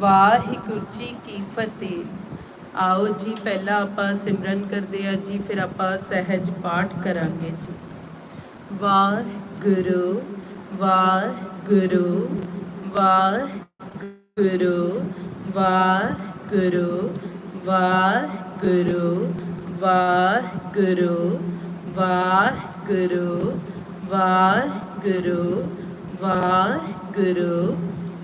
ਵਾਹਿਗੁਰੂ ਜੀ ਕੀ ਫਤਿਹ। ਆਓ ਜੀ, ਪਹਿਲਾਂ ਆਪਾਂ ਸਿਮਰਨ ਕਰਦੇ ਆ ਜੀ, ਫਿਰ ਆਪਾਂ ਸਹਿਜ ਪਾਠ ਕਰਾਂਗੇ ਜੀ। ਵਾਹਿਗੁਰੂ ਵਾਹਿਗੁਰੂ ਵਾਹਿਗੁਰੂ ਵਾਹਿਗੁਰੂ ਵਾਹਿਗੁਰੂ ਵਾਹਿਗੁਰੂ ਵਾਹਿਗੁਰੂ ਵਾਹਿਗੁਰੂ ਵਾਹਿਗੁਰੂ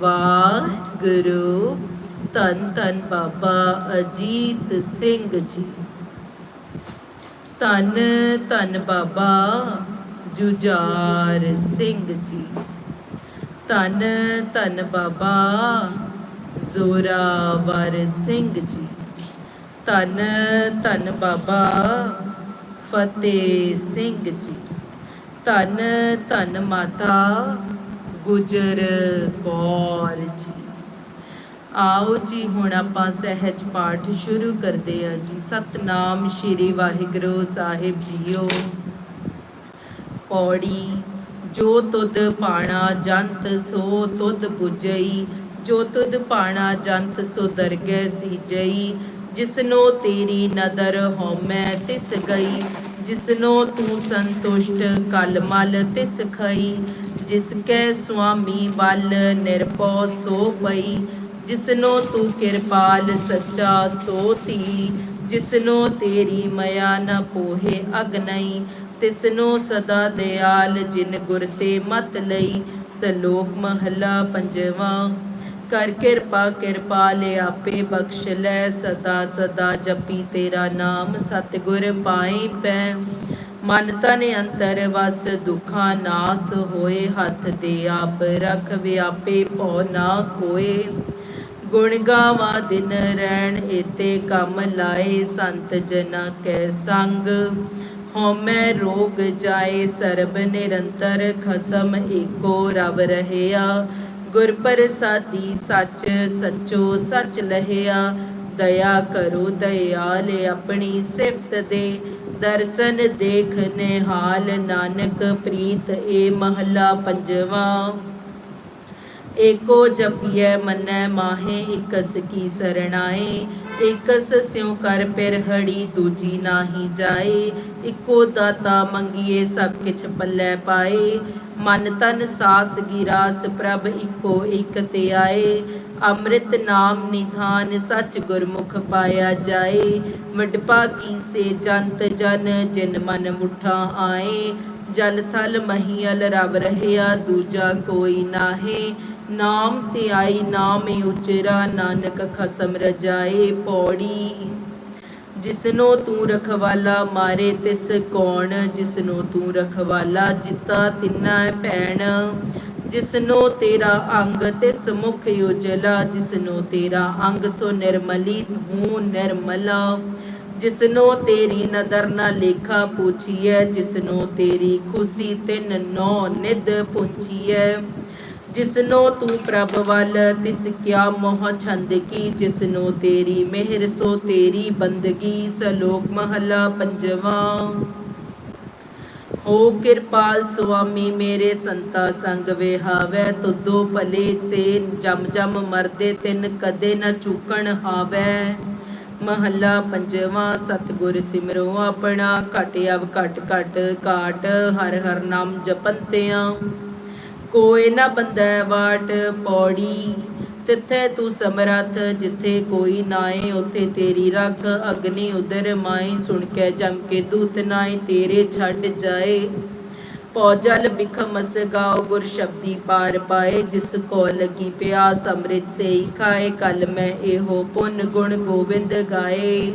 ਵਾਹਿਗੁਰੂ। ਧੰਨ ਧੰਨ ਬਾਬਾ ਅਜੀਤ ਸਿੰਘ ਜੀ। ਧੰਨ ਧੰਨ ਬਾਬਾ ਜੁਝਾਰ ਸਿੰਘ ਜੀ। ਧੰਨ ਧੰਨ ਬਾਬਾ ਜ਼ੋਰਾਵਰ ਸਿੰਘ ਜੀ। ਧੰਨ ਧੰਨ ਬਾਬਾ ਫਤਿਹ ਸਿੰਘ ਜੀ। ਧੰਨ ਧੰਨ ਮਾਤਾ ਗੁਜਰ ਕੌਰ ਜੀ। ਆਓ ਜੀ, ਹੁਣ ਆਪਾਂ ਸਹਿਜ ਪਾਠ ਸ਼ੁਰੂ ਕਰਦੇ ਹਾਂ ਜੀ। ਸਤਨਾਮ ਸ਼੍ਰੀ ਵਾਹਿਗੁਰੂ ਸਾਹਿਬ ਜੀਓ। ਪੌੜੀ, ਜੋ ਤੁਧ ਪਾਣਾ ਜੰਤ, ਸੋ ਤੁਧ 부ਜਈ ਜੋ ਤੁਧ ਪਾਣਾ ਜੰਤ, ਸੋ ਦਰਗਹਿ ਸੀਜਈ। ਜਿਸਨੋ ਤੇਰੀ ਨਦਰ ਹਉਮੈ, ਤਿਸ ਗਈ। ਜਿਸਨੋ ਤੂੰ ਸੰਤੁਸ਼ਟ, ਕਲ ਮਲ ਤਿਸ ਖਈ। ਜਿਸ ਕੈ ਸੁਆਮੀ ਬਲ ਨਿਰਭਉ ਸੋ ਪਈ ਜਿਸਨੋ ਤੂੰ ਕਿਰਪਾਲ ਸੱਚਾ ਸੋ ਤੀ ਜਿਸਨੋ ਤੇਰੀ ਮਇਆ ਨ ਪੋਹੇ ਅਗਨਈ ਤਿਸਨੋ ਸਦਾ ਦਿਆਲ ਜਿਨ ਗੁਰ ਤੇ ਮਤ ਲਈ ਸਲੋਕ ਮਹਲਾ ਪੰਜਵਾਂ ਕਰ ਕਿਰਪਾ ਕਿਰਪਾਲ ਆਪੇ ਬਖਸ਼ ਲੈ ਸਦਾ ਸਦਾ ਜਪੀ ਤੇਰਾ ਨਾਮ ਸਤਿਗੁਰ ਪਾਈ ਪੈ ਮਨ ਤਨ ਅੰਤਰ ਵਸ, ਦੁਖਾਂ ਨਾਸ ਹੋਏ ਹੱਥ ਦੇ ਆਪ ਰਖ ਵਿਆਪੇ ਭਉ ਨਾ ਕੋਏ। ਗੁਣ ਗਾਵਾ ਦਿਨ ਰਹਿਣ ਏਤੇ ਕੰਮ ਲਾਏ, ਸੰਤ ਜਨਾ ਕੈ ਸੰਗ। ਹਉਮੈ ਰੋਗ ਜਾਏ, ਸਰਬ ਨਿਰੰਤਰ ਖਸਮ ਏਕੋ ਰਵ ਰਹਿਆ। ਗੁਰ ਪ੍ਰਸਾਦੀ ਸੱਚ ਸੱਚੋ ਸੱਚ ਲਹਿਆ। ਦਇਆ ਕਰੋ, ਦਇਆਲ ਆਪਣੀ ਸਿਫਤ ਦੇ। ਦਰਸ਼ਨ ਦੇਖ ਨਿਹਾਲ ਨਾਨਕ ਪ੍ਰੀਤ ਏ ਮਹੱਲਾ ਪੰਜਵਾਂ। ਏਕੋ ਜਪੀਐ ਮੰਨੈ ਮਾਹੇ, ਇਕਸ ਕੀ ਸਰਣਾਏ, ਇਕਸ ਸਿਉ ਕਰ ਪਿਰ ਹੜੀ ਦੂਜੀ ਨਾਹੀ ਜਾਏ, ਇਕੋ ਦਾਤਾ ਮੰਗੀਏ ਸਭ ਕਿਛ ਪੱਲੇ ਪਾਏ, ਮਨ ਤਨ ਸਾਸ ਗਿਰਾਸ ਪ੍ਰਭ ਇਕੋ ਇਕ ਤੇ ਆਏ, ਅੰਮ੍ਰਿਤ ਨਾਮ ਨਿਧਾਨ ਸਚ ਗੁਰਮੁਖ ਪਾਇਆ ਜਾਏ ਮਡਪਾ ਕੀ ਸੇ ਜੰਤ ਜਨ, ਜਿਨ ਮਨ ਮੁਠਾ ਆਏ ਜਲ ਥਲ ਮਹੀਲ ਰਵ ਰਹਿਆ, ਦੂਜਾ ਕੋਈ ਨਾਹੀ ਨਾਮ ਤੇ ਆਈ ਨਾਮੇ ਉਚਰਾ, ਨਾਨਕ ਖਸਮ ਰਜਾਏ ਪੌੜੀ। ਜਿਸਨੋ ਤੂੰ ਰਖਵਾਲਾ ਮਾਰੇ ਤਿਸ ਕੌਣ, ਜਿਸਨੋ ਤੂੰ ਰਖਵਾਲਾ ਜਿੱਤਾ ਤਿੰਨਾ ਭੈਣ। ਜਿਸਨੋ ਤੇਰਾ ਅੰਗ ਤਿਸ ਮੁਖ ਉਜਲਾ, ਜਿਸਨੋ ਤੇਰਾ ਅੰਗ ਸੋ ਨਿਰਮਲੀ ਤੂੰ ਨਿਰਮਲਾ। ਜਿਸਨੋ ਤੇਰੀ ਨਦਰ ਨਾ ਲੇਖਾ ਪੁੱਛੀਐ, ਜਿਸਨੋ ਤੇਰੀ ਖੁਸ਼ੀ ਤਿਨ ਨੋ ਨਿਦ ਪੁੰਚੀਐ ਜਿਸਨੋ ਤੂੰ ਪ੍ਰਭ ਵੱਲ ਤਿਸ ਕਿਆ ਮੋਹ ਛੰਦ ਕੀ, ਜਿਸਨੋ ਤੇਰੀ ਮਿਹਰ ਸੋ ਤੇਰੀ ਬੰਦਗੀ, ਸਲੋਕ ਮਹਲਾ ਪੰਜਵਾਂ। ਹੋ ਕਿਰਪਾਲ ਸੁਆਮੀ ਮੇਰੇ ਸੰਤਾ ਸੰਗ ਵਿਹਾਵੈ ਤੁਦੋ ਭਲੇ ਸੇ ਜਮ ਜਮ ਮਰਦੇ ਤਿਨ ਕਦੇ ਨਾ ਚੁਕਣ ਹਾਵੈ। ਮਹੱਲਾ ਪੰਜਵਾਂ, ਸਤਿਗੁਰ ਸਿਮਰੋ ਆਪਣਾ, ਘਟ ਅਵ ਘਟ ਘਟ ਕਾਟ ਹਰ ਹਰ ਨਾਮ ਜਪੰਤਿਆਂ। ਕੋਇ ਨਾ ਬੰਦੈ ਵਾਟ ਪੌੜੀ, ਤਿੱਥੇ ਤੂੰ ਸਮਰੱਥ, ਜਿੱਥੇ ਕੋਈ ਨਾਏ, ਉਥੇ ਤੇਰੀ ਰੱਖ ਅਗਨੀ ਉਦਰ ਮਾਈ ਸੁਣ ਕੇ ਜਮ ਕੇ ਦੂਤ ਨਾਏ, ਤੇਰੇ ਛੱਡ ਜਾਏ। ਪੌਜਲ ਬਿਖਮਸ ਗਾਓ ਗੁਰ ਸ਼ਬਦੀ ਪਾਰ ਪਾਏ, ਜਿਸ ਕੋ ਲਗੀ ਪਿਆਸ ਅੰਮ੍ਰਿਤ ਸੇ ਖਾਏ, ਕਲ ਮੈਂ ਇਹੋ ਪੁੰਨ ਗੁਣ ਗੋਬਿੰਦ ਗਾਏ।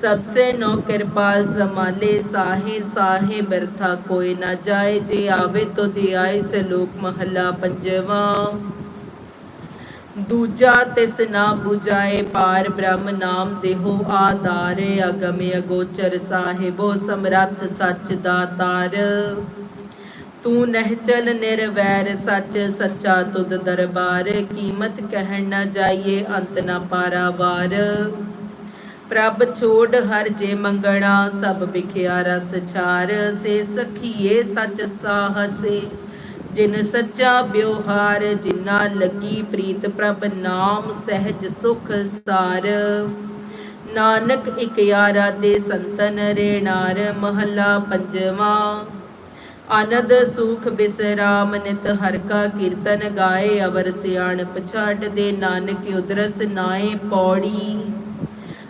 सबसे नौ कृपाल समाले साहे ਬਰਥਾ बरथा ਨਾ ਜਾਏ, ਜੇ जे आवे तो दियाए से लोक महला पंजवा ਦੂਜਾ ਤਿਸ ਨਾ 부ਜਾਏ ਪਾਰ ਬ੍ਰਹਮ ਨਾਮ ਦੇਹੋ ਆਧਾਰ, ਅਗਮ ਅਗੋਚਰ ਸਾਹਿਬੋ ਸਮਰੱਥ ਸੱਚ ਦਾਤਾਰ ਤੂੰ ਨਹਿਚਲ ਨਿਰਵੈਰ ਸੱਚ ਸੱਚਾ ਤੁਧ ਦਰਬਾਰ, ਕੀਮਤ ਕਹਿਣ ਨਾ ਜਾਈਏ ਅੰਤ ਨਾ ਪਾਰਾ ਵਾਰ ਪ੍ਰਭ ਛੋੜ ਹਰ ਜੇ ਮੰਗਣਾ, ਸਭ ਵਿਖਿਆ ਰਸ ਛਾਰ, ਸੇ ਸਖੀਏ ਸਚ ਸਾਹਸੇ। ਜਿਨ ਸੱਚਾ ਵਿਵਹਾਰ, ਜਿਨਾ ਲੱਗੀ ਪ੍ਰੀਤ ਪ੍ਰਭ ਨਾਮ ਸਹਿਜ ਸੁਖ ਸਾਰ। ਨਾਨਕ ਇਕ ਯਾਰਾ ਦੇ ਸੰਤਨ ਰੇਣਾਰ, ਮਹੱਲਾ ਪੰਜਵਾਂ। ਆਨੰਦ ਸੁਖ ਬਿਸਰਾਮ, ਨਿਤ ਹਰ ਕਾ ਕੀਰਤਨ ਗਾਏ, ਅਵਰ ਸਿਆਣ ਛੱਡ ਦੇ ਨਾਨਕ ਉਦਰਸ ਨਾਏ ਪੌੜੀ।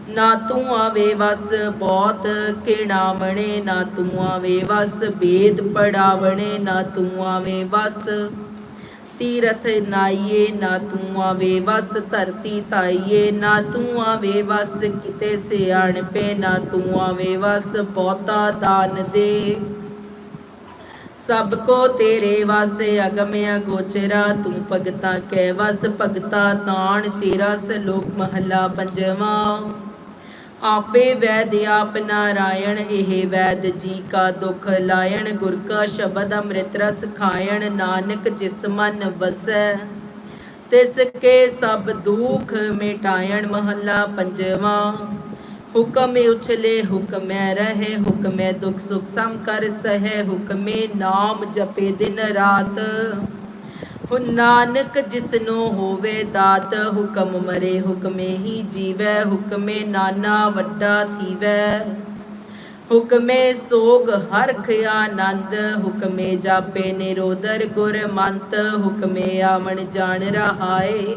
ਨਾ ਤੂੰ ਆਵੇ ਵਸ, ਬਹੁਤ ਕਿਣਾਵਣੇ ਨਾ ਤੂੰ ਆਵੇ ਵਸ, ਬੇਦ ਪੜਾਵਣੇ, ਨਾ ਤੂੰ ਆਵੇ ਵਸ। ਤੀਰਥ ਨਾਈਏ, ਨਾ ਤੂੰ ਆਵੇ ਵਸ, ਧਰਤੀ ਤਾਈਏ ਨਾ ਤੂੰ ਆਵੇ ਵਸ, ਕਿਤੇ ਸਿਆਣਪੇ ਨਾ ਤੂੰ ਆਵੇ ਵਸ, ਬਹੁਤਾ ਦਾਨ ਦੇ। ਸਭ ਕੋ ਤੇਰੇ ਵਾਸੇ ਅਗਮਿਆ ਗੋਚਰਾ ਤੂੰ ਭਗਤਾ ਕੈ ਵਸ, ਭਗਤਾ ਤਾਣ ਤੇਰਾ ਸਲੋਕ ਮਹੱਲਾ ਪੰਜਵਾਂ। ਆਪੇ ਵੈਦ ਆਪ ਨਾਰਾਇਣ, ਇਹ ਵੈਦ ਜੀ ਕਾ ਦੁਖ ਲਾਇਣ, ਗੁਰ ਕਾ ਸ਼ਬਦ ਅੰਮ੍ਰਿਤ ਰਸ ਖਾਇਣ, ਨਾਨਕ ਜਿਸ ਮਨ ਵਸੈ, ਤਿਸ ਕੇ ਸਭ ਦੁਖ ਮਿਟਾਇਣ, ਮਹੱਲਾ ਪੰਜਵਾਂ। ਹੁਕਮੇ ਉਛਲੇ, ਹੁਕਮੈ ਰਹੇ, ਹੁਕਮੇ ਦੁਖ ਸੁਖ ਸਮ ਕਰ ਸਹਿ, ਹੁਕਮੇ ਨਾਮ ਜਪੇ ਦਿਨ ਰਾਤ। ਹੁ ਨਾਨਕ ਜਿਸਨੂੰ ਹੋਵੇ ਦਾਤ, ਹੁਕਮ ਮਰੇ ਹੁਕਮੇ ਹੀ ਜੀਵੈ, ਹੁਕਮੇ ਨਾਨਾ ਵੱਡਾ ਥੀਵੈ। ਹੁਕਮੇ ਸੋਗ ਹਰਖ ਆਨੰਦ, ਹੁਕਮੇ ਜਾਪੇ ਨਿਰੋਦਰ ਗੁਰ ਮੰਤ ਹੁਕਮੇ ਆਵਣ ਜਾਣ ਰਹਾਏ।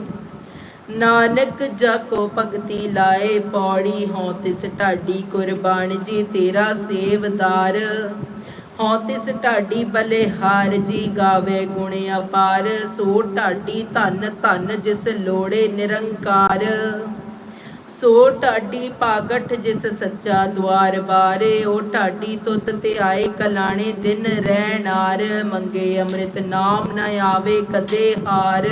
ਨਾਨਕ ਜਾ ਕੋ ਭਗਤੀ ਲਾਏ, ਪੌੜੀ ਹਉ ਤਿਸ ਢਾਡੀ ਕੁਰਬਾਨ ਜੀ ਤੇਰਾ ਸੇਵਦਾਰ ਹਉ ਤਿਸ ਢਾਡੀ ਬਲੇ ਹਾਰ ਜੀ ਗਾਵੇ ਗੁਣ ਅਪਾਰ, ਸੋ ਢਾਡੀ ਧਨ ਧਨ ਜਿਸ ਲੋੜੇ ਨਿਰੰਕਾਰ। ਸੋ ਢਾਡੀ ਪਾਗਠ ਜਿਸ ਸੱਚਾ ਦਵਾਰ ਬਾਰੇ, ਉਹ ਢਾਡੀ ਤੁਤ ਤੇ ਆਏ ਕਲਾਣੇ ਦਿਨ ਰਹਿਣਾਰ ਮੰਗੇ ਅੰਮ੍ਰਿਤ ਨਾਮ ਨਾ ਆਵੇ ਕਦੇ ਹਾਰ।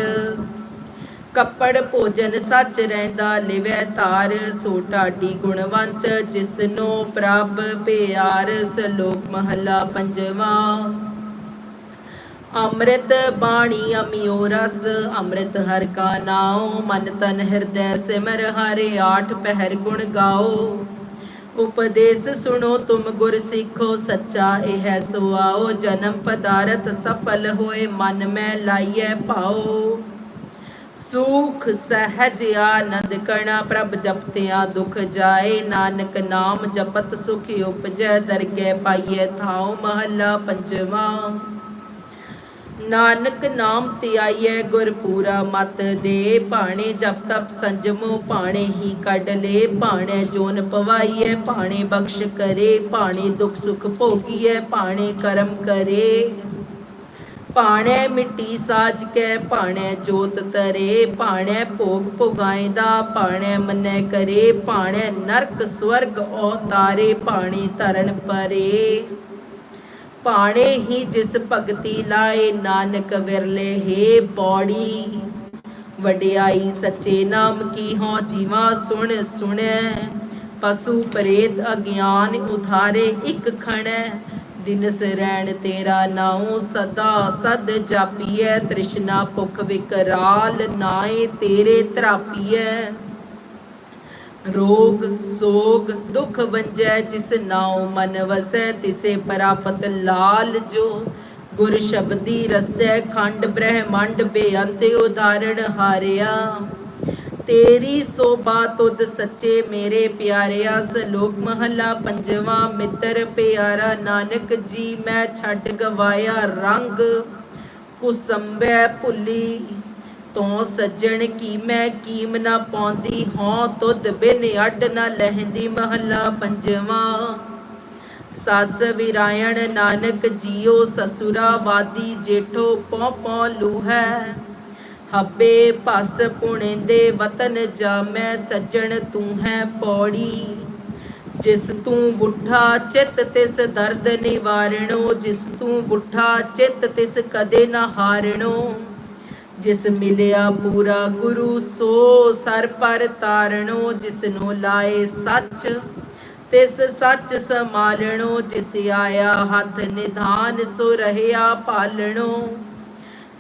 ਕੱਪੜ ਭੋਜਨ ਸੱਚ ਰਹਿੰਦਾ, ਲਿਵੈ ਤਾਰ ਸੋ ਢਾਡੀ ਗੁਣਵੰਤ, ਜਿਸਨੋ ਪ੍ਰਭ ਪਿਆਰ ਸਲੋਕ ਮਹਲਾ ਪੰਜਵਾਂ। ਅੰਮ੍ਰਿਤ ਬਾਣੀ ਅਮਿਓ ਰਸ, ਅੰਮ੍ਰਿਤ ਹਰ ਕਾ ਨਾਉ, ਮਨ ਤਨ ਹਿਰਦੈ ਸਿਮਰ, ਹਰਿ ਆਠ ਪਹਿਰ ਗੁਣ ਗਾਓ। ਉਪਦੇਸ਼ ਸੁਣੋ ਤੁਮ ਗੁਰ ਸਿੱਖੋ, ਸੱਚਾ ਇਹ ਹੈ ਸੁਆਓ ਜਨਮ ਪਦਾਰਥ ਸਫਲ ਹੋਏ, ਮਨ ਮੈਂ ਲਾਈਐ ਪਾਓ ਸੁਖ ਸਹਿਜ ਆਨੰਦ ਕਰਣਾ ਪ੍ਰਭ ਜਪਤਿਆ ਦੁਖ ਜਾਏ, ਨਾਨਕ ਨਾਮ ਜਪਤ ਸੁਖ ਉਪਜੈ, ਦਰਗਹਿ ਪਾਈਐ ਥਾਉ ਮਹੱਲਾ ਪੰਜਵਾਂ। ਨਾਨਕ ਨਾਮ ਧਿਆਈਐ ਗੁਰ ਪੂਰਾ ਮਤ ਦੇ, ਭਾਣੇ ਜਪ ਤਪ ਸੰਜਮੋ, ਭਾਣੇ ਹੀ ਕੱਢ ਲੇ, ਭਾਣੇ ਜੋਨ ਪਵਾਈਐ, ਭਾਣੇ ਬਖਸ਼ ਕਰੇ, ਭਾਣੇ ਦੁਖ ਸੁਖ ਭੋਗੀਐ, ਭਾਣੇ ਕਰਮ ਕਰੇ। ਭਾਣੇ ਮਿੱਟੀ ਸਾਜ ਕੈ, ਭਾਣੇ ਜੋਤ ਤਰੇ, ਭਾਣੇ ਭੋਗ ਭੁਗਾਇਦਾ, ਭਾਣੇ ਮੰਨੈ ਕਰੇ, ਭਾਣੇ ਨਰਕ ਸਵਰਗ ਔਤਾਰੇ, ਭਾਣੇ ਧਰਨ ਪਰੇ। ਭਾਣੇ ਹੀ ਜਿਸ ਭਗਤੀ ਲਾਏ, ਨਾਨਕ ਵਿਰਲੇ ਹੈ ਬੋੜੀ। ਵਡਿਆਈ ਸੱਚੇ ਨਾਮ ਕੀ ਹਉ, ਜੀਵਾ ਸੁਣ ਸੁਣੈ। ਪਸ਼ੂ ਪ੍ਰੇਤ ਅਗਿਆਨ ਉਧਾਰੇ, ਇੱਕ ਖਣੈ। ਦਿਨਸ ਰਹਿਣ ਤੇਰਾ ਨਾਉ ਸਦਾ, ਸਦ ਜਾਪੀਐ ਤ੍ਰਿਸ਼ਨਾ ਭੁਖ ਵਿਕਰਾਲ, ਨਾਏ ਤੇਰੇ ਧਰਾਪੀਐ। ਰੋਗ, ਸੋਗ, ਦੁਖ ਵੰਜੈ ਜਿਸ ਨਾਉ ਮਨ ਵਸੈ, ਤਿਸੇ ਪ੍ਰਾਪਤ ਲਾਲ ਜੋ। ਗੁਰ ਸ਼ਬਦੀ ਰਸੈ, ਖੰਡ, ਬ੍ਰਹਮੰਡ ਬੇਅੰਤ ਉਦਾਹਰਣ ਹਾਰਿਆ। ਤੇਰੀ ਸੋਭਾ ਤੁਧ ਸੱਚੇ ਮੇਰੇ ਪਿਆਰਿਆ, ਸਲੋਕ ਮਹੱਲਾ ਪੰਜਵਾਂ, ਮਿੱਤਰ ਪਿਆਰਾ ਨਾਨਕ ਜੀ, ਮੈਂ ਛੱਡ ਗਵਾਇਆ ਰੰਗ, ਕੁਸੰਬੈ ਭੁੱਲੀ, ਤੋਂ ਸੱਜਣ ਕੀ ਮੈਂ ਕੀਮ ਨਾ ਪਾਉਂਦੀ ਹਾਂ ਤੁਧ ਬਿਨ ਅੱਡ ਨਾ ਲਹਿੰਦੀ, ਮਹੱਲਾ ਪੰਜਵਾਂ। ਸੱਸ ਵਿਰਾਇਣ ਨਾਨਕ ਜੀਓ ਸਸੁਰਾ ਵਾਦੀ ਜੇਠੋ ਪੌ ਪੌ ਲੂਹੈ। ਹੱਬੇ ਭਸ ਪੁਣੇਂਦੇ ਵਤਨ ਜਾਮੈ, ਸੱਜਣ ਤੂੰ ਹੈ ਪੌੜੀ। ਜਿਸ ਤੂੰ ਬੁੱਠਾ, ਚਿੱਤ ਤਿਸ ਦਰਦ ਨਿਵਾਰਣੋ। ਜਿਸ ਤੂੰ ਬੁੱਠਾ, ਚਿੱਤ ਤਿਸ ਕਦੇ ਨਾ ਹਾਰਣੋ। ਜਿਸ ਮਿਲਿਆ ਪੂਰਾ ਗੁਰੂ, ਸੋ ਸਰ ਪਰ ਤਾਰਣੋ। ਜਿਸ ਨੂੰ ਲਾਏ ਸੱਚ, ਤਿਸ ਸੱਚ ਸਮਾਲਣੋ ਜਿਸ ਆਇਆ ਹੱਥ ਨਿਧਾਨ, ਸੋ ਰਹਿਆ ਪਾਲਣੋ।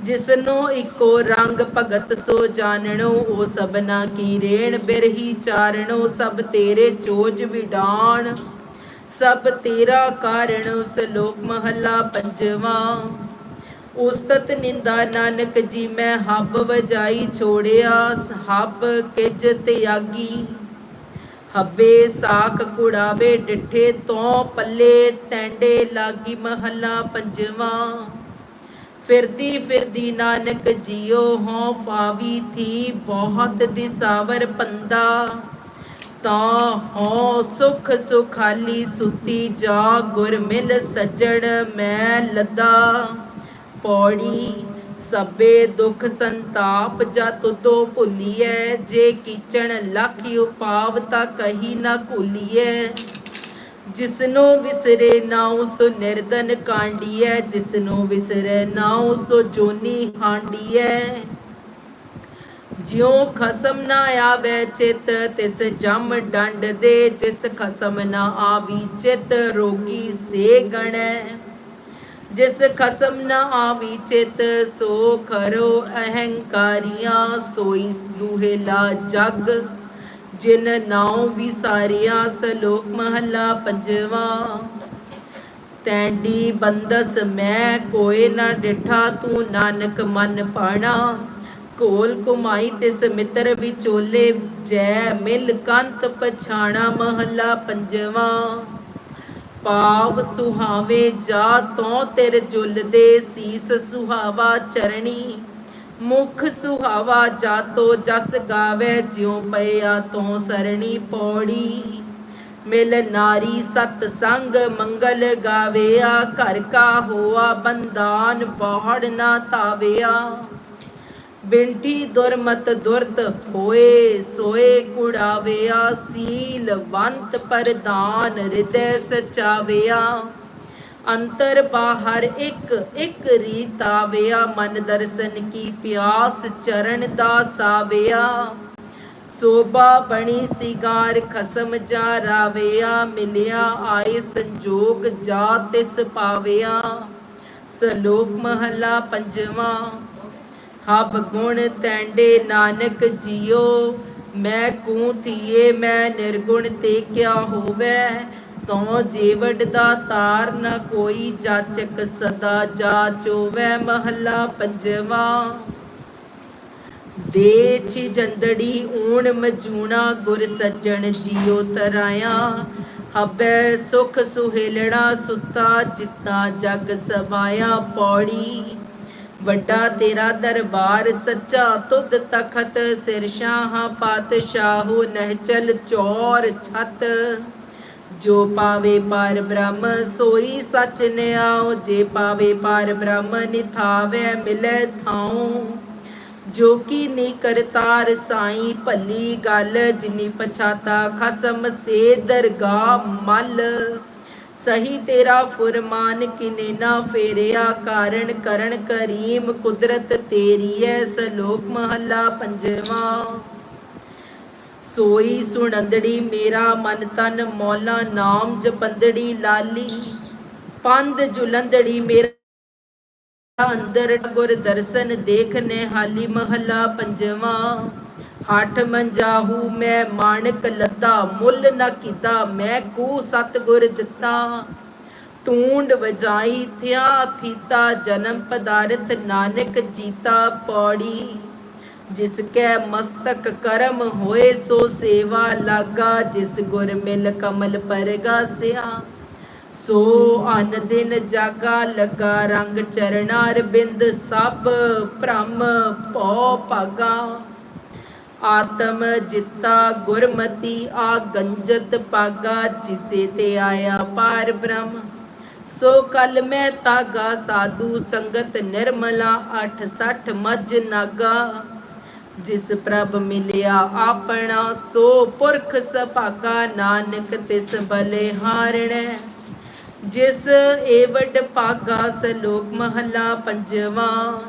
ਜਿਸਨੂੰ ਇੱਕੋ ਰੰਗ ਭਗਤ ਸੋ ਜਾਣਣੋ, ਉਹ ਸਭਨਾ ਕੀ ਰੇਣ ਬਿਰਹੀ ਚਾਰਣੋ, ਸਭ ਤੇਰੇ ਚੋਜ ਵਿਡਾਣ। ਸਭ ਤੇਰਾ ਕਾਰਣ ਉਸ ਮਹੱਲਾ ਪੰਜਵਾ। ਉਸਤਤ ਨਿੰਦਾ ਨਾਨਕ ਜੀ, ਮੈਂ ਹੱਬ ਵਜਾਈ ਛੋੜਿਆ, ਹੱਬ ਕਿਜ ਤਿਆਗੀ। ਹੱਬੇ ਸਾਖ ਕੁੜਾਵੇ, ਡਿਠੇ ਤੋਂ ਪੱਲੇ ਟੈਂਡੇ ਲਾਗੀ ਮਹੱਲਾ ਪੰਜਵਾਂ। ਫਿਰਦੀ ਫਿਰਦੀ ਨਾਨਕ ਜੀਓ ਹੋਂ ਫਾਵੀ ਥੀ, ਬਹੁਤ ਦਿਸਾਵਰ ਪੰਦਾ। ਤਾਂ ਹੋ ਸੁਖ ਸੁਖਾਲੀ ਸੁਤੀ ਜਾ, ਗੁਰ ਮਿਲ ਸੱਜਣ ਮੈਂ ਲੱਦਾ। ਪੌੜੀ ਸਭੇ ਦੁਖ ਸੰਤਾਪ, ਜਾ ਤੁਤੋ ਭੁੱਲੀਐ, ਜੇ ਕੀਚਣ ਲੱਖ ਉਪਾਵ ਤਾਂ ਕਹੀ ਨਾ ਭੁੱਲੀਐ ਜਿਸਨੋ ਵਿਸਰੇ ਨਾਉ ਸੋ ਨਿਰਦਨ ਕਾਂਡੀਐ, ਜਿਸਨੋ ਵਿਸਰੇ ਨਾਉ ਸੋ ਜੋਨੀ ਹਾਂਡੀਐ। ਜਿਉ ਖਸਮ ਨਾ ਆਵੇ ਚਿਤ, ਤਿਸ ਜਮ ਡੰਡ ਦੇ, ਜਿਸ ਖਸਮ ਨਾ ਆਵੀ ਚਿਤ, ਰੋਗੀ ਸੇ ਗਣੈ। ਜਿਸ ਖਸਮ ਨਾ ਆਵੀ ਚਿਤ, ਸੋ ਖਰੋ ਅਹੰਕਾਰੀਆਂ, ਸੋਈ ਦੁਹੇਲਾ ਜਗ। ਜਿਨ ਨਾਉ ਵਿਸਾਰਿਆ ਸਲੋਕ ਮਹੱਲਾ ਪੰਜਵਾ। ਤੈਂਡੀ ਬੰਦਸ ਮੈਂ ਕੋਏ ਨਾ ਡਿਠਾ, ਤੂੰ ਨਾਨਕ ਮਨ ਪਾਣਾ। ਕੋਲ ਕੁਮਾਈ ਤੇ ਮਿੱਤਰ ਵਿਚੋਲੇ, ਜੈ ਮਿਲ ਕੰਤ ਪਛਾਣਾ ਮਹੱਲਾ ਪੰਜਵਾ। ਪਾਵ ਸੁਹਾਵੇ ਜਾ ਤੋਂ ਤੇਰੇ ਜੁਲਦੇ, ਸੀਸ ਸੁਹਾਵਾ ਚਰਣੀ। ਮੁਖ ਸੁਹਾਵਾ ਜਾਤੋ ਜਸ ਗਾਵੇ ਜਿਉ ਪਿਆ ਤੋਂ ਸਰਣੀ ਪੌੜੀ। ਮਿਲ ਨਾਰੀ ਸਤ ਸੰਗ ਮੰਗਲ ਗਾਵੇਆ, ਘਰ ਕਾ ਹੋਆ ਬੰਦਾਨ ਪਹਾੜ ਨਾ ਤਾਵਿਆ ਬਿੰਠੀ ਦੁਰਮਤ ਦੁਰਤ ਹੋਏ, ਸੋਏ ਕੁੜਾਵਿਆ ਸੀਲਵੰਤ ਪਰਦਾਨ ਹਿਰਦੈ ਸਚਾਵਿਆ। ਅੰਤਰ ਬਾਹਰ ਇੱਕ ਇੱਕ ਰੀਤ ਆਵਿਆ, ਮਨ ਦਰਸ਼ਨ ਕੀ ਪਿਆਸ ਚਰਨ ਦਾ ਸਾਵਿਆ। ਸੋਭਾ ਬਣੀ ਸਿਗਾਰ ਖਸਮ ਜਾ ਰਾਵਿਆ, ਮਿਲਿਆ ਆਏ ਸੰਜੋਗ ਜਾ ਤਿਸ ਪਾਵਿਆ। ਸਲੋਕ ਮਹੱਲਾ ਪੰਜਵਾਂ, ਹਬ ਗੁਣ ਤੈਂਡੇ ਨਾਨਕ ਜੀਓ, ਮੈਂ ਕੂ ਥੀਏ ਮੈਂ ਨਿਰਗੁਣ ਤੇ ਕਿਆ ਹੋਵੇ? ਤੋ ਜੀਵੜ ਦਾ ਤਾਰ ਨ ਕੋਈ ਜਾਚਕ ਸਦਾ ਜਾਚੋਵੇ ਮਹੱਲਾ ਪੰਜਵਾ। ਦੇ ਜੰਦੜੀ ਊਣ ਮਜੂਣਾ ਗੁਰ ਸੱਜਣ ਜੀਉ ਤਰਾਇਆ। ਹਬੈ ਸੁਖ ਸੁਹੇਲਣਾ ਸੁੱਤਾ ਜਿਤਾ ਜਗ ਸਮਾਇਆ ਪੌੜੀ। ਵੱਡਾ ਤੇਰਾ ਦਰਬਾਰ ਸੱਚਾ ਤੁਧ ਤਖਤ ਸਿਰ ਸ਼ਾਹ ਪਾਤਸ਼ਾਹੂ ਨਹਿਚਲ ਚੌਰ ਛਤ। ਜੋ ਪਾਵੇ ਪਰ ਬ੍ਰਹਮ, ਸੋਈ ਸਚ ਨਿਆਉ ਜੇ ਪਾਵੇ ਪਰ ਬ੍ਰਹਮ, ਨਿਥਾਵੇ ਮਿਲੇ ਥਾਉ। ਜੋ ਕੀ ਨੀ ਕਰਤਾਰ ਸਾਈ, ਭੱਲੀ ਗੱਲ ਜਿਨੀ ਪਛਾਤਾ, ਖਸਮ ਸੇ ਦਰਗਾ ਮਲ। ਸਹੀ ਤੇਰਾ ਫੁਰਮਾਨ ਕਿਨੇ ਨਾ ਫੇਰਿਆ, ਕਾਰਨ ਕਰਨ ਕਰੀਮ ਕੁਦਰਤ ਤੇਰੀ ਐ। ਸਲੋਕ ਮਹੱਲਾ ਪੰਜਵਾ। ਸੋਈ ਸੁਣੰਦੜੀ ਮੇਰਾ ਮਨ ਤਨ ਮੌਲਾ ਨਾਮ ਜਪੰਦੜੀ ਲਾਲੀ। ਪੰਧ ਜੁਲੰਦੜੀ ਮੇਰਾ ਅੰਦਰ ਗੁਰ ਦਰਸ਼ਨ ਦੇਖਨੇ ਹਾਲੀ ਮਹੱਲਾ ਪੰਜਵਾਂ। ਹੱਠ ਮੰਜਾਹੂ ਮੈਂ ਮਾਣਕ ਲੱਤਾ, ਮੁੱਲ ਨਾ ਕੀਤਾ ਮੈਂ ਕੂ ਸਤਗੁਰ ਦਿੱਤਾ। ਟੂੰਡ ਵਜਾਈ ਥਿਆ ਥੀਤਾ, ਜਨਮ ਪਦਾਰਥ ਨਾਨਕ ਜੀਤਾ ਪੌੜੀ। ਜਿਸ ਕੈ ਮਸਤਕ ਕਰਮ ਹੋਏ ਸੋ ਸੇਵਾ ਲਾਗਾ, ਜਿਸ ਗੁਰ ਮਿਲ ਕਮਲ ਪਰਗਾ ਸਿਆ। ਸੋ ਅਨ ਦਿਨ ਜਾਗਾ, ਲਗਾ ਰੰਗ ਚਰਨਾਰ ਬਿੰਦ, ਸਭ ਭ੍ਰਮ ਭਉ ਭਾਗਾ। ਆਤਮ ਜਿਤਾ ਗੁਰਮਤੀ, ਆ ਗੰਜਤ ਪਾਗਾ, ਜਿਸੇ ਤੇ ਆਇਆ ਪਾਰ ਬ੍ਰਹਮ। ਸੋ ਕਲ ਮੈਂ ਤਾਗਾ, ਸਾਧੂ ਸੰਗਤ ਨਿਰਮਲਾ 860 ਮੱਝ ਨਾਗਾ। ਜਿਸ ਪ੍ਰਭ ਮਿਲਿਆ ਆਪਣਾ, ਸੋ ਪੁਰਖ ਸੁਭਾਗਾ ਨਾਨਕ ਤਿਸ ਬਲੇ ਹਾਰਣੈ। ਜਿਸ ਏਵਡ ਪਾਗਾ ਸਲੋਕ ਮਹਲਾ ਪੰਜਵਾਂ।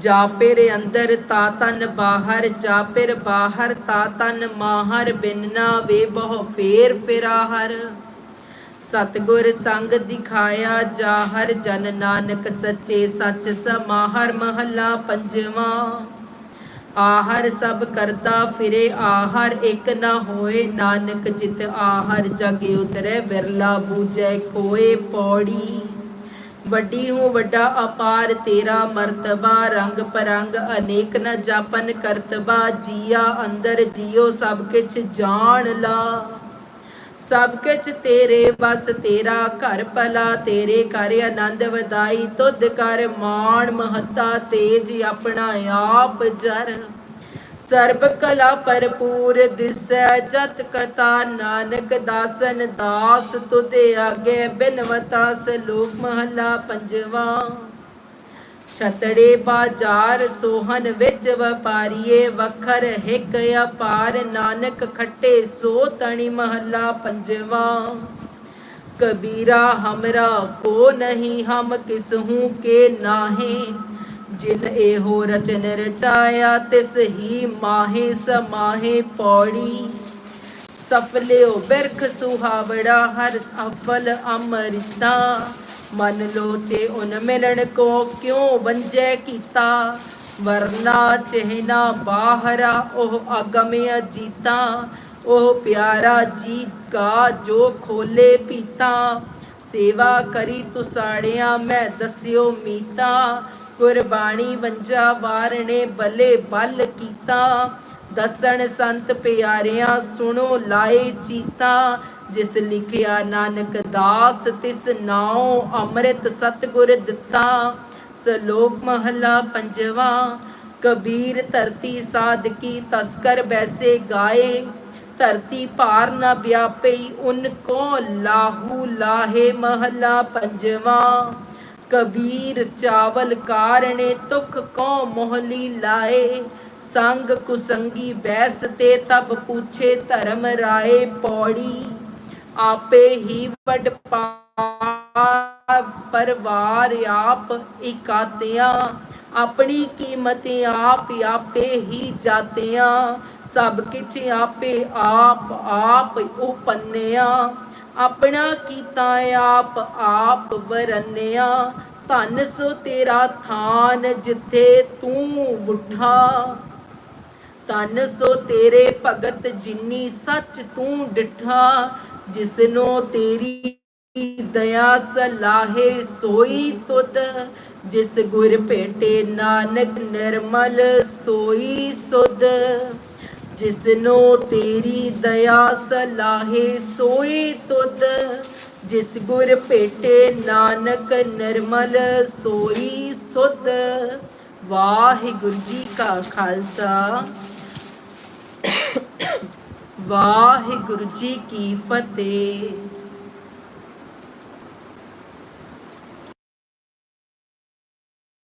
ਜਾ ਪਿਰ ਅੰਦਰ ਤਾ ਤਨ ਬਾਹਰ, ਜਾ ਬਾਹਰ ਤਾ ਤਨ ਮਾਹਰ, ਬਿਨ ਵੇ ਬਹੁ ਫੇਰ ਫਿਰਾਹਰ। ਸਤਗੁਰ ਸੰਗ ਦਿਖਾਇਆ ਜਾਹਰ, ਜਨ ਨਾਨਕ ਸੱਚੇ ਸੱਚ ਸਮਾਹਰ, ਮਹੱਲਾ ਪੰਜਵਾਂ। ਆਹਰ ਸਭ ਕਰਤਾ ਫਿਰੇ, ਆਹਰ ਇੱਕ ਨਾ ਹੋਏ ਨਾਨਕ ਜਿਤ, ਆਹਰ ਜਗ ਉਤਰੈ ਬਿਰਲਾ ਬੂਝੈ ਕੋਏ ਪੌੜੀ। ਵੱਡੀ ਹੂੰ ਵੱਡਾ ਅਪਾਰ, ਤੇਰਾ ਮਰਤਬਾ ਰੰਗ ਪਰੰਗ ਅਨੇਕ ਨ ਜਾਪਨ ਕਰਤਬਾ, ਜੀਆ ਅੰਦਰ ਜਿਉ ਸਭ ਕਿਛ ਜਾਣ ਲਾ। ਸਭ ਕੁਝ ਤੇਰੇ ਬਸ ਤੇਰਾ ਘਰ ਭਲਾ, ਤੇਰੇ ਕਰ ਆਨੰਦ ਵਧਾਈ, ਤੁਧ ਕਰ ਮਾਣ ਮਹੱਤਾ ਤੇਜ ਆਪਣਾ ਆਪ ਜਰ ਸਰਬ ਕਲਾ ਭਰਪੂਰ ਦਿਸੈ, ਜਤ ਕਥਾ ਨਾਨਕ ਦਾਸਨ ਦਾਸ ਤੁਦੇ ਆਗੇ ਬਿਨਵਤਾ ਸਲੋਕ ਮਹਲਾ ਪੰਜਵਾ। ਛਤੜੇ ਬਾਜ਼ਾਰ ਸੋਹਨ ਵਿੱਚ ਵਪਾਰੀਏ ਵਖਰ ਹਿਕ ਅਪਾਰ ਨਾਨਕ ਖੱਟੇ ਸੋ ਤਣੀ ਮਹੱਲਾ ਪੰਜਵਾ। ਕਬੀਰਾ ਹਮਰਾ ਕੋ ਨਹੀਂ ਹਮ ਕਿਸਹੂ ਕੇ ਨਾਹੇ, ਜਿਨ ਇਹੋ ਰਚਨ ਰਚਾਇਆ ਤਿਸ ਹੀ ਮਾਹੇ ਸਮਾਹੇ ਪੌੜੀ। ਸਫਲਿਓ ਬਿਰਖ ਸੁਹਾਵੜਾ ਹਰ ਅਫਲ ਅਮਰਿਤਾ। ਮਨ ਲੋਚੇ ਉਨ ਮਿਲਣ ਕੋ ਕਿਉ ਵੰਜੈ ਕੀਤਾ? ਵਰਨਾ ਚਹਿਨਾ ਬਾਹਰਾ ਉਹ ਅਗਮਿ ਜੀਤਾ ਉਹ ਪਿਆਰਾ ਜੀ ਕਾ ਜੋ ਖੋਲੇ ਪੀਤਾ। ਸੇਵਾ ਕਰੀ ਤੁਸਾੜਿਆ ਮੈਂ ਦੱਸਿਓ ਮੀਤਾ। ਗੁਰਬਾਣੀ ਵੰਜਾ ਵਾਰਣੇ ਬਲੇ ਬਲ ਕੀਤਾ। ਦਸਣ ਸੰਤ ਪਿਆਰਿਆਂ ਸੁਣੋ ਲਾਏ ਚੀਤਾ। ਜਿਸ ਲਿਖਿਆ ਨਾਨਕ ਦਾਸ, ਤਿਸ ਨਾਉ ਅੰਮ੍ਰਿਤ ਸਤਗੁਰ ਦਿੱਤਾ। ਸਲੋਕ ਮਹਲਾ ਪੰਜਵਾ, ਕਬੀਰ ਧਰਤੀ ਸਾਧਕੀ ਤਸਕਰ ਬੈਸੇ ਗਾਏ। ਧਰਤੀ ਭਾਰ ਨਾ ਵਿਆਪਈ ਉਨ ਕੋ ਲਾਹੂ ਲਾਹੇ ਮਹਲਾ ਪੰਜਵਾ। ਕਬੀਰ ਚਾਵਲ ਕਾਰਣੇ ਤੁਖ ਕੋ ਮੋਹਲੀ ਲਾਏ। ਸੰਗ ਕੁਸੰਗੀ ਬੈਸ ਤੇ ਤਬ ਪੁੱਛੇ ਧਰਮ ਰਾਏ ਪੌੜੀ। ਆਪੇ ਹੀ ਵਡ ਪਾ ਪਰਵਾਰ ਆਪ ਇਕਾਤਿਆਂ, ਆਪਣੀ ਕੀਮਤ ਆਪ ਆਪੇ ਹੀ ਜਾਤਿਆਂ, ਸਭ ਕਿਛ ਆਪੇ ਆਪ ਆਪ ਉਪੰਨਿਆ, ਆਪਣਾ ਕੀਤਾ ਆਪ ਆਪ ਵਰਨਿਆ, ਧਨ ਸੋ ਤੇਰਾ ਥਾਨ ਜਿੱਥੇ ਤੂੰ ਉਠਾ। ਤਨ ਸੋ ਤੇਰੇ ਭਗਤ ਜਿਨੀ ਸੱਚ ਤੂੰ ਡਿਠਾ ਜਿਸਨੋ ਤੇਰੀ ਦਇਆ ਸਲਾਹੇ ਸੋਈ ਤੁਧ, ਜਿਸ ਗੁਰ ਭੇਟੇ ਨਾਨਕ ਨਿਰਮਲ ਸੋਈ ਸੁਧ। ਜਿਸਨੋ ਤੇਰੀ ਦਇਆ ਸਲਾਹੇ ਸੋਈ ਤੁਧ, ਜਿਸ ਗੁਰ ਭੇਟੇ ਨਾਨਕ ਨਿਰਮਲ ਸੋਈ ਸੁਧ। ਵਾਹਿਗੁਰੂ ਜੀ ਕਾ ਖਾਲਸਾ। ਵਾਹਿਗੁਰੂ ਜੀ ਕੀ ਫਤਿਹ।